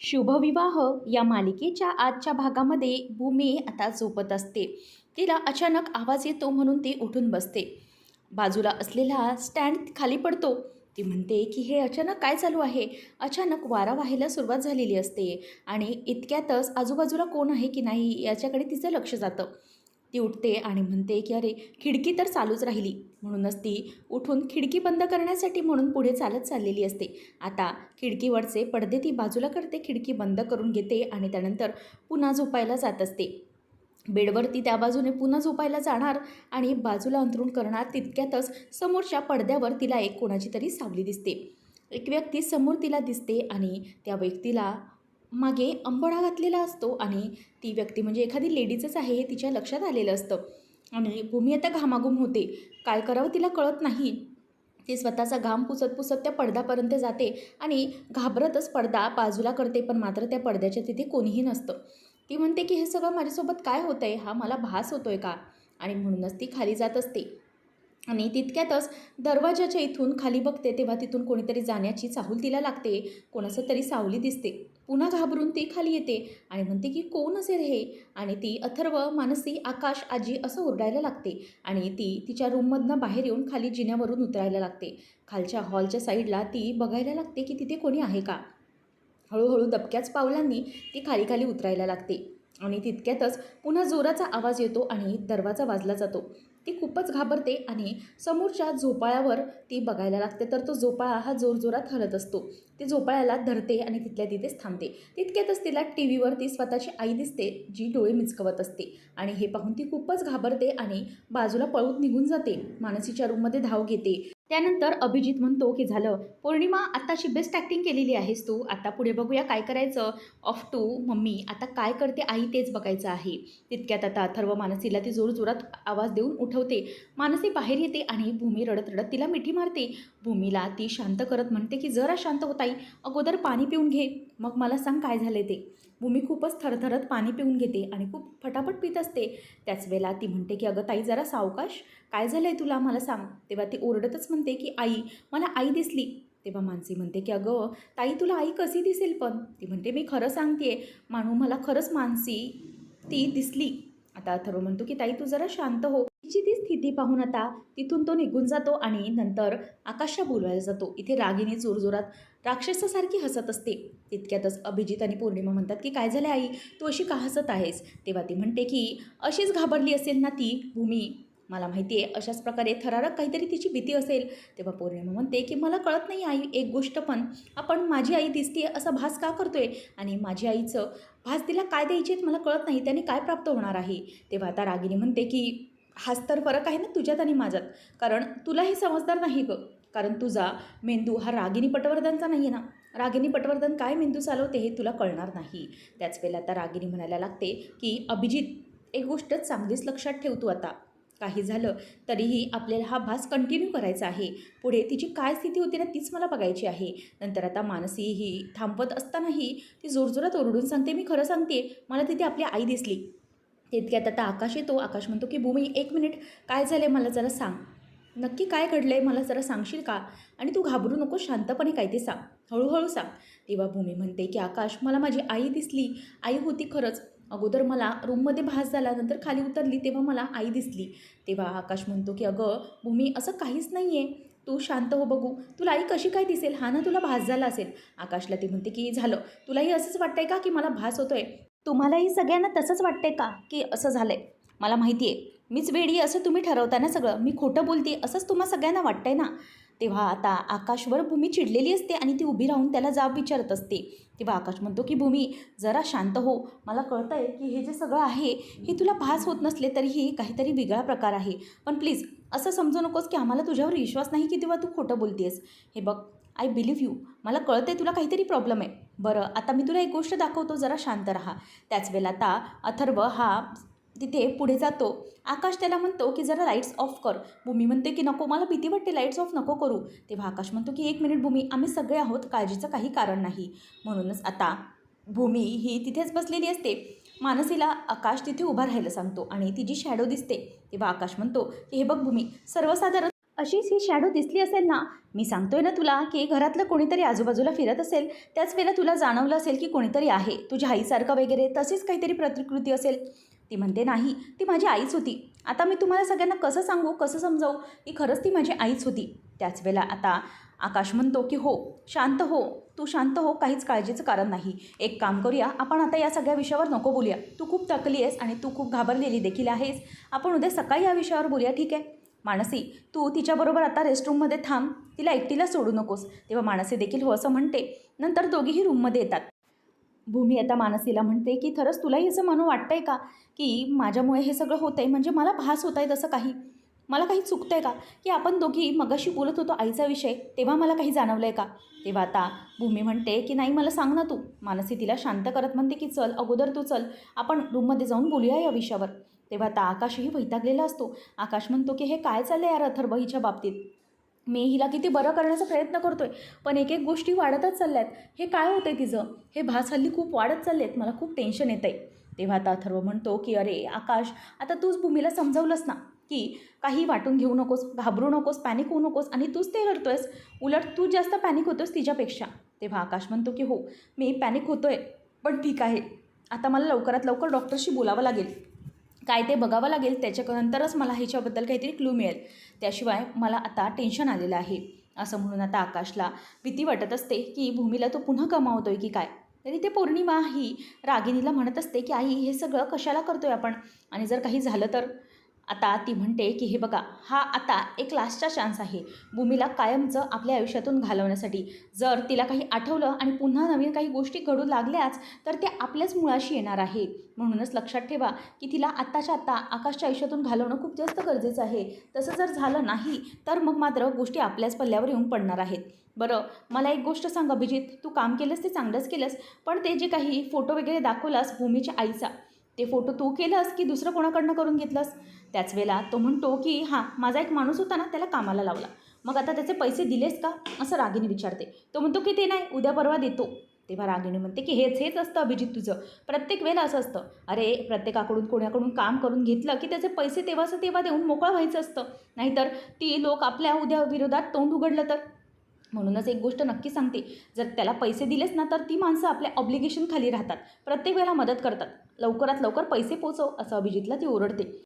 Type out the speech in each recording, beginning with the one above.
शुभविवाह या मालिकेच्या आजच्या भागामध्ये भूमी आता झोपत असते. तिला अचानक आवाज येतो म्हणून ती उठून बसते. बाजूला असलेला स्टँड खाली पडतो. ती म्हणते की हे अचानक काय चालू आहे? अचानक वारा व्हायला सुरुवात झालेली असते आणि इतक्यातच आजूबाजूला कोण आहे की नाही याच्याकडे तिचं लक्ष जातं. ती उठते आणि म्हणते की अरे खिडकी तर चालूच राहिली. म्हणूनच ती उठून खिडकी बंद करण्यासाठी म्हणून पुढे चालत चाललेली असते. आता खिडकीवरचे पडदे ती बाजूला करते खिडकी बंद करून घेते आणि त्यानंतर पुन्हा झोपायला जात असते. बेडवरती त्या बाजूने पुन्हा झोपायला जाणार आणि बाजूला अंतरून करणार तितक्यातच समोरच्या पडद्यावर तिला एक कोणाची तरी सावली दिसते. एक व्यक्ती समोर तिला दिसते आणि त्या व्यक्तीला मागे अंबडा घातलेला असतो आणि ती व्यक्ती म्हणजे एखादी लेडीजच आहे हे तिच्या लक्षात आलेलं असतं. आणि भूमी आता घामाघूम होते. काय करावं तिला कळत नाही. ती स्वतःचा घाम पुसत पुसत त्या पडद्यापर्यंत जाते आणि घाबरतच पडदा बाजूला करते पण मात्र त्या पडद्याच्या तिथे कोणीही नसतं. ती म्हणते की हे सगळं माझ्यासोबत काय होतं आहे हा मला भास होतो आहे का? आणि म्हणूनच ती खाली जात असते. आणि तितक्यातच दरवाजाच्या इथून खाली बघते तेव्हा तिथून कोणीतरी जाण्याची चाहूल तिला लागते. कोणाचं तरी सावली दिसते. पुन्हा घाबरून ती खाली येते आणि म्हणते की कोण असेल हे? आणि ती अथर्व मानसी आकाश आजी असं ओरडायला लागते आणि ती तिच्या रूममधनं बाहेर येऊन खाली जिन्यावरून उतरायला लागते. खालच्या हॉलच्या साईडला ती बघायला लागते की तिथे कोणी आहे का? हळूहळू दबक्याच पावलांनी ती खाली खाली उतरायला लागते आणि तितक्यातच पुन्हा जोराचा आवाज येतो आणि दरवाजा वाजला जातो. ती खूपच घाबरते आणि समोरच्या झोपाळ्यावर ती बघायला लागते. तर तो झोपाळा हा जोरजोरात हलत असतो. ती झोपाळ्याला धरते आणि तिथल्या तिथेच थांबते. तितक्यातच तिला टी व्हीवर ती स्वतःची आई दिसते जी डोळे मिचकवत असते. आणि हे पाहून ती खूपच घाबरते आणि बाजूला पळून निघून जाते. मानसीच्या रूममध्ये धाव घेते. त्यानंतर अभिजित म्हणतो की झालं. पौर्णिमा आत्ताची बेस्ट ॲक्टिंग केलेली आहेस तू. आता पुढे बघूया काय करायचं. ऑफ टू मम्मी आता काय करते आई तेच बघायचं आहे. तितक्यात आता अथर्व मानसीला ती जोरजोरात आवाज देऊन उठवते. मानसी बाहेर येते आणि भूमी रडत रडत तिला मिठी मारते. भूमीला ती शांत करत म्हणते की जरा शांत होताई अगोदर पाणी पिऊन घे. मग मला सांग काय झाले ते. भूमी खूपच थरथरत पाणी पिऊन घेते आणि खूप फटाफट पित असते. त्याच वेळेला ती म्हणते की अगं ताई जरा सावकाश. काय झालं आहे तुला? मला सांग. तेव्हा ती ओरडतच म्हणते की आई मला आई दिसली. तेव्हा मानसी म्हणते की अगं ताई तुला आई कशी दिसेल पण? ती म्हणते मी खरं सांगते मानू मला खरंच मानसी ती दिसली. आता अथर्व म्हणतो की ताई तू जरा शांत हो. तिची ती स्थिती पाहून आता तिथून तो निघून जातो आणि नंतर आकाशला बोलवायला जातो. इथे रागिनी जोरजोरात राक्षसासारखी हसत असते. तितक्यातच अभिजित आणि पौर्णिमा म्हणतात की काय झालं आई? तू अशी का हसत आहेस? तेव्हा ती म्हणते की अशीच घाबरली असेल ना ती भूमी. मला माहिती आहे अशाच प्रकारे थरारक काहीतरी तिची भीती असेल. तेव्हा पौर्णिमा म्हणते की मला कळत नाही आई एक गोष्ट पण. आपण माझी आई दिसते असा भास का करतोय? आणि माझी आईचं भास तिला काय द्यायची आहेत मला कळत नाही. त्याने काय प्राप्त होणार आहे? तेव्हा आता रागिनी म्हणते की हाच तर फरक आहे ना तुझ्यात आणि माझ्यात. कारण तुला हे समजदार नाही गं. कारण तुझा मेंदू हा रागिनी पटवर्धनचा नाही आहे ना. रागिनी पटवर्धन काय मेंदू चालवते हे तुला कळणार नाही. त्याच वेळेला आता रागिनी म्हणायला लागते की अभिजित एक गोष्ट चांगलीच लक्षात ठेवतो आता. काही झालं तरीही आपल्याला हा भास कंटिन्यू करायचा आहे. पुढे तिची काय स्थिती होती ना तीच मला बघायची आहे. नंतर आता मानसी ही थांबवत असतानाही ती जोरजोरात ओरडून सांगते मी खरं सांगते मला तिथे आपली आई दिसली. तितक्यात आता आकाश येतो. आकाश म्हणतो की भूमी एक मिनिट. काय झालं आहे मला जरा सांग. नक्की काय घडलं आहे मला जरा सांगशील का? आणि तू घाबरू नको शांतपणे काय ते सांग. हळूहळू सांग. तेव्हा भूमी म्हणते की आकाश मला माझी आई दिसली. आई होती खरंच. अगोदर मला रूममध्ये भास झाला नंतर खाली उतरली तेव्हा मला आई दिसली. तेव्हा आकाश म्हणतो की अगं भूमी असं काहीच नाही आहे तू शांत हो बघू. तुला आई कशी काय दिसेल? हा ना तुला भास झाला असेल. आकाशला ती म्हणते की झालं. तुलाही असंच वाटतंय का की मला भास होतोय? तुम्हालाही सगळ्यांना तसंच वाटतंय का की असं झालंय? मला माहिती आहे मीच वेडी असं तुम्ही ठरवता ना सगळं. मी खोटं बोलते असंच तुम्हा सगळ्यांना वाटतंय ना. तेव्हा आता आकाशवर भूमी चिडलेली असते आणि ती उभी राहून त्याला जाब विचारत असते. तेव्हा आकाश म्हणतो की भूमी जरा शांत हो. मला कळतं आहे की हे जे सगळं आहे हे तुला भास होत नसले तरीही काहीतरी वेगळा प्रकार आहे. पण प्लीज असं समजू नकोस की आम्हाला तुझ्यावर विश्वास नाही की तेव्हा तू खोटं बोलतेस. हे बघ आय बिलीव्ह यू मला कळतं आहे तुला काहीतरी प्रॉब्लेम आहे. बरं आता मी तुला एक गोष्ट दाखवतो. जरा शांत राहा. त्याच वेळेला आता अथर्व हा तिथे पुढे जातो. आकाश त्याला म्हणतो की जरा लाईट्स ऑफ कर. भूमी म्हणते की नको मला भीती वाटते लाईट्स ऑफ नको करू. तेव्हा आकाश म्हणतो की एक मिनिट भूमी आम्ही सगळे आहोत काळजीचं काही कारण नाही. म्हणूनच आता भूमी ही तिथेच बसलेली असते. मानसीला आकाश तिथे उभा राहायला सांगतो आणि ती जी शॅडो दिसते. तेव्हा आकाश म्हणतो की हे बघ भूमी सर्वसाधारण अशीच ही शॅडो दिसली असेल ना मी सांगतोय ना तुला की घरातलं कोणीतरी आजूबाजूला फिरत असेल त्याच वेळेला तुला जाणवलं असेल की कोणीतरी आहे तुझ्या आईसारखं वगैरे तशीच काहीतरी प्रतिकृती असेल. ती म्हणते नाही ती माझी आईच होती. आता मी तुम्हाला सगळ्यांना कसं सांगू कसं समजावू? की खरंच ती माझी आईच होती. त्याच वेळेला आता आकाश म्हणतो की हो शांत हो. तू शांत हो काहीच काळजीचं कारण नाही. एक काम करूया आपण आता या सगळ्या विषयावर नको बोलूया. तू खूप थकली आहेस आणि तू खूप घाबरलेली देखील आहेस. आपण उद्या सकाळी या विषयावर बोलूया ठीक आहे? मानसी तू तिच्याबरोबर आता रेस्टरूममध्ये थांब. तिला एकटीला सोडू नकोस. तेव्हा मानसी देखील हो असं म्हणते. नंतर दोघीही रूममध्ये येतात. भूमी आता मानसीला म्हणते की खरंच तुलाही असं म्हणून वाटतं आहे का की माझ्यामुळे हे सगळं होतं आहे म्हणजे मला भास होत आहे तसं काही? मला काही चुकतं आहे का की आपण दोघी मगाशी बोलत होतो आईचा विषय तेव्हा मला काही जाणवलं आहे का? तेव्हा आता भूमी म्हणते की नाही मला सांग ना तू. मानसी तिला शांत करत म्हणते की चल अगोदर तू चल. आपण रूममध्ये जाऊन बोलूया या विषयावर. तेव्हा आता आकाशही वैतागलेला असतो. आकाश म्हणतो की हे काय चाललं यार अथर्व हिच्या बाबतीत? मी हिला किती बरं करण्याचा प्रयत्न करतोय पण एक एक गोष्टी वाढतच चालल्या आहेत हे काय होतंय तिचं? हे भास हल्ली खूप वाढत चालले आहेत मला खूप टेन्शन येतं आहे तेव्हा आता अथर्व म्हणतो की अरे आकाश आता तूच भूमीला समजावलंस ना की काही वाटून घेऊ नकोस घाबरू नकोस पॅनिक होऊ नकोस आणि तूच ते करतोयस उलट तू जास्त पॅनिक होतोस तिच्यापेक्षा. तेव्हा आकाश म्हणतो की हो मी पॅनिक होतोय पण ठीक आहे. आता मला लवकरात लवकर डॉक्टरशी बोलावं लागेल. काय ते बघावं लागेल. त्याच्यानंतरच मला ह्याच्याबद्दल काहीतरी क्लू मिळेल. त्याशिवाय मला आता टेन्शन आलेलं आहे. असं म्हणून आता आकाशला भीती वाटत असते की भूमीला तो पुन्हा कमावतोय की काय? तरी ते पौर्णिमा ही रागिनीला म्हणत असते की आई हे सगळं कशाला करतोय आपण? आणि जर काही झालं तर? आता ती म्हणते की हे बघा हा आता एक लास्टचा चान्स आहे. भूमीला कायमचं आपल्या आयुष्यातून घालवण्यासाठी. जर तिला काही आठवलं आणि पुन्हा नवीन काही गोष्टी घडू लागल्याच तर ते आपल्याच मुळाशी येणार आहे. म्हणूनच लक्षात ठेवा की तिला आत्ताच्या आत्ता आकाशच्या आयुष्यातून घालवणं खूप जास्त गरजेचं आहे. तसं जर झालं नाही तर मग मात्र गोष्टी आपल्याच पल्ल्यावर येऊन पडणार आहेत. बरं मला एक गोष्ट सांग अभिजित. तू काम केलंस ते चांगलंच केलंस पण ते जे काही फोटो वगैरे दाखवलास भूमीच्या आईचा ते फोटो तू केलंस की दुसरं कोणाकडनं करून घेतलंस? त्याच वेळेला तो म्हणतो की हां माझा एक माणूस होता ना त्याला कामाला लावला. मग आता त्याचे पैसे दिलेस का? असं रागिनी विचारते. तो म्हणतो की ते नाही उद्या परवा देतो. तेव्हा रागिणी म्हणते की हेच हेच असतं अभिजित तुझं. प्रत्येक वेळेला असं असतं. अरे प्रत्येकाकडून कोणाकडून काम करून घेतलं की त्याचे पैसे तेव्हाचं तेव्हा देऊन मोकळं व्हायचं असतं. नाहीतर ती लोक आपल्या उद्या विरोधात तोंड उघडलं तर. म्हणूनच एक गोष्ट नक्की सांगते. जर त्याला पैसे दिलेच ना तर ती माणसं आपल्या ऑब्लिगेशन खाली राहतात. प्रत्येक वेळेला मदत करतात. लवकरात लवकर पैसे पोचव असं अभिजितला ती ओरडते.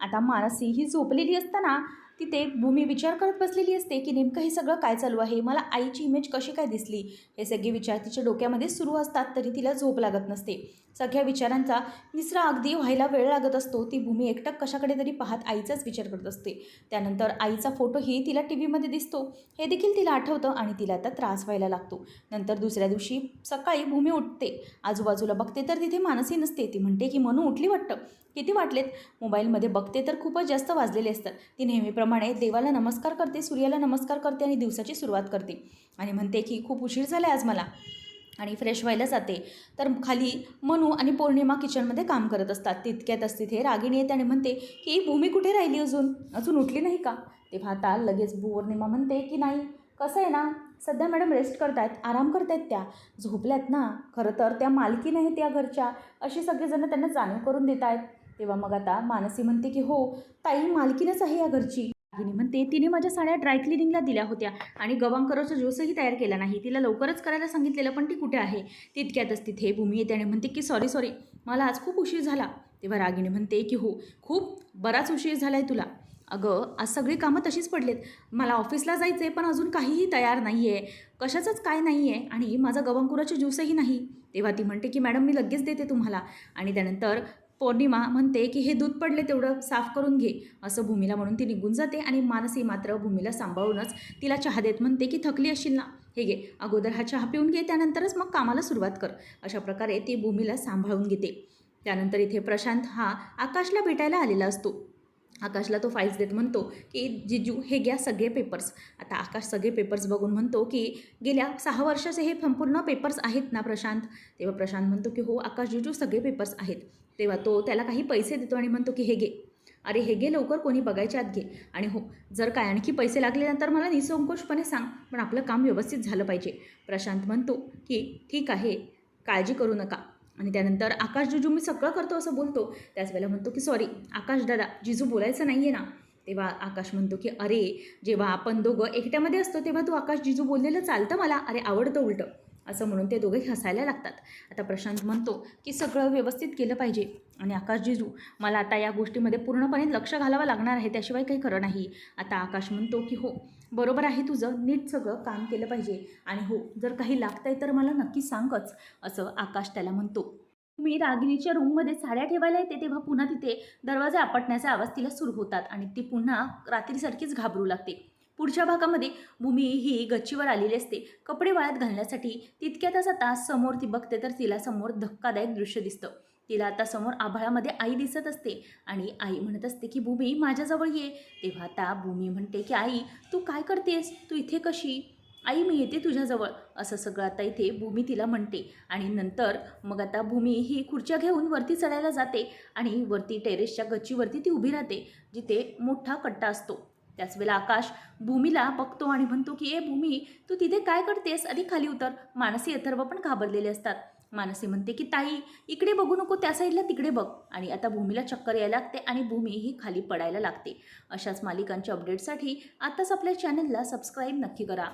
आता मानसी ही झोपलेली असताना तिथे भूमी विचार करत बसलेली असते की नेमकं हे सगळं काय चालू आहे? मला आईची इमेज कशी काय दिसली? हे सगळे विचार तिच्या डोक्यामध्ये सुरू असतात तरी तिला झोप लागत नसते. सगळ्या विचारांचा निसरा अगदी व्हायला वेळ लागत असतो. ती भूमी एकटक कशाकडे तरी पाहत आईचाच विचार करत असते. त्यानंतर आईचा फोटोही तिला टी व्हीमध्ये दिसतो. हे देखील तिला आठवतं आणि तिला आता त्रास व्हायला लागतो. नंतर दुसऱ्या दिवशी सकाळी भूमी उठते. आजूबाजूला बघते तर तिथे मानसी नसते. ती म्हणते की मनू उठली वाटतं? किती वाटलेत? मोबाईलमध्ये बघते तर खूपच जास्त वाजलेले असतात. ती नेहमीप्रमाणे देवाला नमस्कार करते सूर्याला नमस्कार करते आणि दिवसाची सुरुवात करते. आणि म्हणते की खूप उशीर झाला आहे आज मला. आणि फ्रेश व्हायला जाते. तर खाली मनू आणि पौर्णिमा किचनमध्ये काम करत असतात. तितक्यातच तिथे रागिणी येते आणि म्हणते की भूमी कुठे राहिली अजून? अजून उठली नाही का? तेव्हा आता लगेच पौर्णिमा म्हणते की नाही कसं आहे ना? सध्या मॅडम रेस्ट करतायत आराम करतायत त्या. झोपल्यात ना? खरं तर त्या मालकी नाही त्या घरच्या. अशी सगळेजणं त्यांना जाणीव करून देत आहेत तेव्हा मग आता मानसी म्हणते की हो ताई मालकीनच आहे या घरची. रागिनी म्हणते तिने माझ्या साड्या ड्रायक्लिनिंगला दिल्या होत्या आणि गवांकरोचा ज्यूसही तयार केला नाही. तिला लवकरच करायला सांगितलेलं पण ती कुठे आहे? तितक्यातच तिथे भूमी येते आणि म्हणते की सॉरी सॉरी मला आज खूप उशीर झाला. तेव्हा रागिणी म्हणते की हो खूप बराच उशीर झाला आहे तुला. अगं आज सगळी कामं तशीच पडलेत. मला ऑफिसला जायचं आहे पण अजून काहीही तयार नाही आहे कशाचंच काय नाही आहे आणि माझा गवंकुराचे ज्यूसही नाही. तेव्हा ती म्हणते की मॅडम मी लगेच देते तुम्हाला. आणि त्यानंतर पौर्णिमा म्हणते की हे दूध पडले तेवढं साफ करून घे असं भूमीला म्हणून ती निघून जाते आणि मानसी मात्र भूमीला सांभाळूनच तिला चहा देत म्हणते की थकली असेल ना हे घे अगोदर हा चहा पिऊन घे त्यानंतरच मग कामाला सुरुवात कर अशा प्रकारे ती भूमीला सांभाळून घेते. त्यानंतर इथे प्रशांत हा आकाशला भेटायला आलेला असतो. आकाशला तो फाईल्स देत म्हणतो की जिजू हे घ्या सगळे पेपर्स आता आकाश सगळे पेपर्स बघून म्हणतो की गेल्या सहा वर्षाचे हे संपूर्ण पेपर्स आहेत ना प्रशांत? तेव्हा प्रशांत म्हणतो की हो आकाश जिजू सगळे पेपर्स आहेत. तेव्हा तो त्याला काही पैसे देतो आणि म्हणतो की हे घे. अरे हे घे लवकर कोणी बघायच्या आत घे. आणि हो जर काय आणखी पैसे लागले तर मला निसंकोचपणे सांग. पण आपलं काम व्यवस्थित झालं पाहिजे. प्रशांत म्हणतो की ठीक आहे काळजी करू नका. आणि त्यानंतर आकाश जिजू मी सगळं करतो असं बोलतो. त्याच वेळेला म्हणतो की सॉरी आकाश दादा जिजू बोलायचं नाही आहे ना. तेव्हा आकाश म्हणतो की अरे जेव्हा आपण दोघं एकट्यामध्ये असतो तेव्हा तू आकाश जिजू बोललेलं चालतं मला. अरे आवडतं उलटं. असं म्हणून ते दोघे हसायला लागतात. आता प्रशांत म्हणतो की सगळं व्यवस्थित केलं पाहिजे. आणि आकाश जिजू मला आता या गोष्टीमध्ये पूर्णपणे लक्ष घालावं लागणार आहे. त्याशिवाय काही खरं नाही. आता आकाश म्हणतो की हो बरोबर आहे तुझं नीट सगळं काम केलं पाहिजे. आणि हो जर काही लागतंय तर मला नक्की सांगच असं आकाश त्याला म्हणतो. मी रागिणीच्या रूममध्ये साड्या ठेवायला येते तेव्हा पुन्हा तिथे दरवाजा आपटण्याचा आवाज तिला सुरू होतात आणि ती पुन्हा रात्रीसारखीच घाबरू लागते. पुढच्या भागामध्ये भूमी ही गच्चीवर आलेली असते. कपडे वाळत घालण्यासाठी तितक्यातच आता समोर ती बघते तर तिला समोर धक्कादायक दृश्य दिसतं. तिला आता समोर आभाळामध्ये आई दिसत असते आणि आई म्हणत असते की भूमी माझ्याजवळ ये. तेव्हा आता भूमी म्हणते की आई तू काय करतेस? तू इथे कशी? आई मी येते तुझ्याजवळ. असं सगळं आता इथे भूमी तिला म्हणते. आणि नंतर मग आता भूमी ही खुर्च्या घेऊन वरती चढायला जाते आणि वरती टेरेसच्या गच्चीवरती ती उभी राहते जिथे मोठा कट्टा असतो. त्याच वेळेला आकाश भूमीला बघतो आणि म्हणतो की ए भूमी तू तिथे काय करतेस? आधी खाली उतर. मानसी अथर्व पण घाबरलेले असतात. मानसी म्हणते की ताई इकडे बघू नको त्या साईडला तिकडे बघ. आणि आता भूमीला चक्कर यायला लागते आणि भूमी ही खाली पडायला लागते. अशाच मालिकांच्या अपडेटसाठी आत्ताच आपल्या चॅनलला सबस्क्राईब नक्की करा.